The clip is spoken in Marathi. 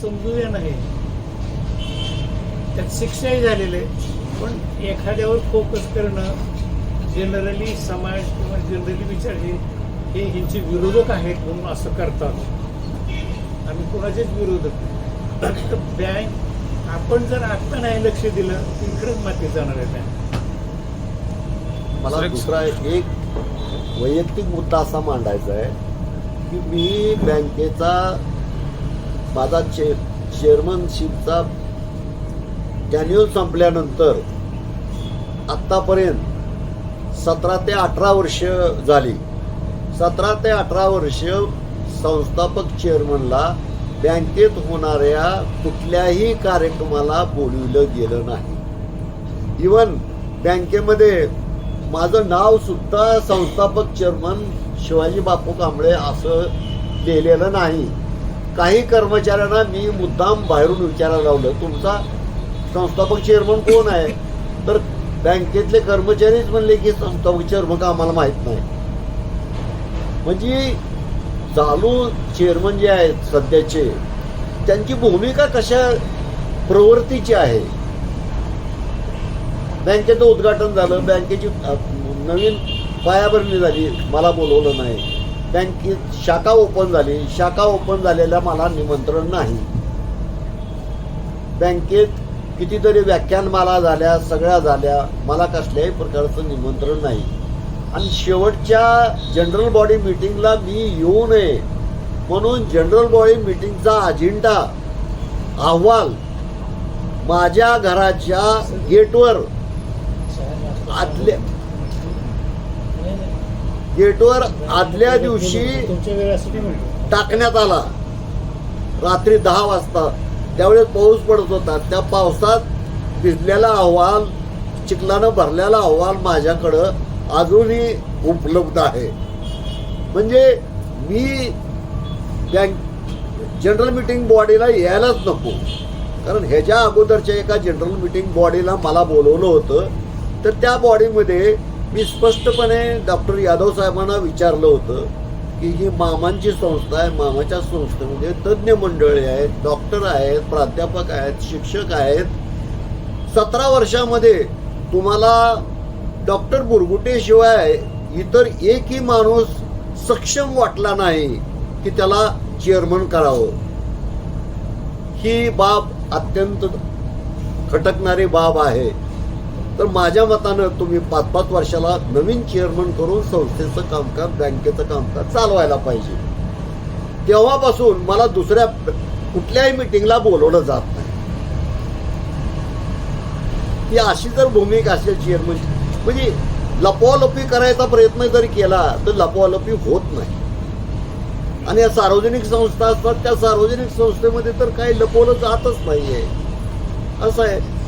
समजूया नाही. त्यात शिक्षाही झालेलं आहे पण एखाद्यावर फोकस करणं जनरली समाज किंवा जनरली विचारले हे ह्यांचे विरोधक आहेत म्हणून असं करतात. आम्ही कोणाचेच विरोधक. तर बँक आपण जर आता नाही लक्ष दिलं तर इकडेच माती जाणार आहे बँक मला दुसरा एक वैयक्तिक मुद्दा असा मांडायचा आहे की मी बँकेचा माझा चे चेअरमनशिपचा टॅन्युअल संपल्यानंतर आत्तापर्यंत सतरा ते अठरा वर्ष झाली. सतरा ते अठरा वर्ष संस्थापक चेअरमनला बँकेत होणाऱ्या कुठल्याही कार्यक्रमाला बोलविलं गेलं नाही. इवन बँकेमध्ये माझं नाव सुद्धा संस्थापक चेअरमन शिवाजी बापू कांबळे असं लिहिलेलं नाही. काही कर्मचाऱ्यांना मी मुद्दाम बाहेरून विचारायला लावलं तुमचा संस्थापक चेअरमन कोण आहे? तर बँकेतले कर्मचारीच म्हणले की संस्थापक चेअरमन का आम्हाला माहीत नाही? म्हणजे चालू चेअरमन जे आहेत सध्याचे त्यांची भूमिका कशा प्रवृत्तीची आहे? बँकेचं उद्घाटन झालं बँकेची नवीन पायाभरणी झाली मला बोलवलं नाही. बँकेत शाखा ओपन झाली. शाखा ओपन झालेल्या मला निमंत्रण नाही. बँकेत कितीतरी व्याख्यानमाला झाल्या सगळ्या झाल्या. मला कसल्याही प्रकारचं निमंत्रण नाही. आणि शेवटच्या जनरल बॉडी मिटिंगला मी येऊ नये म्हणून जनरल बॉडी मिटिंगचा अजेंडा अहवाल माझ्या घराच्या गेटवर आदल्या गेटवर आदल्या दिवशी टाकण्यात आला. रात्री दहा वाजता. त्यावेळेस पाऊस पडत होता. त्या पावसात भिजलेला अहवाल चिखलानं भरलेला अहवाल माझ्याकडं अजूनही उपलब्ध आहे. म्हणजे मी बँक जनरल मिटिंग बॉडीला यायलाच नको. कारण ह्याच्या अगोदरच्या एका जनरल मिटिंग बॉडीला मला बोलवलं होतं. तर त्या बॉडीमध्ये मी स्पष्टपणे डॉक्टर यादव साहेबांना विचारलं होतं की ही मामांची संस्था आहे मामाच्या संस्थेमध्ये तज्ज्ञ मंडळी आहेत डॉक्टर आहेत प्राध्यापक आहेत शिक्षक आहेत. सतरा वर्षामध्ये तुम्हाला डॉक्टर बुरगुटेशिवाय इतर एकही माणूस सक्षम वाटला नाही की त्याला चेअरमन करावं. ही बाब अत्यंत खटकणारी बाब आहे. तर माझ्या मतानं तुम्ही पाच पाच वर्षाला नवीन चेअरमन करून संस्थेचं कामकाज बँकेचं कामकाज चालवायला पाहिजे. तेव्हापासून मला दुसऱ्या कुठल्याही मिटिंगला बोलवलं जात नाही. ती अशी जर भूमिका असेल चेअरमन म्हणजे लपवालपी करायचा प्रयत्न जरी केला तर लपवालपी होत नाही. आणि या सार्वजनिक संस्था असतात त्या सार्वजनिक संस्थेमध्ये तर काही लपवलं जातच नाहीये. असं आहे.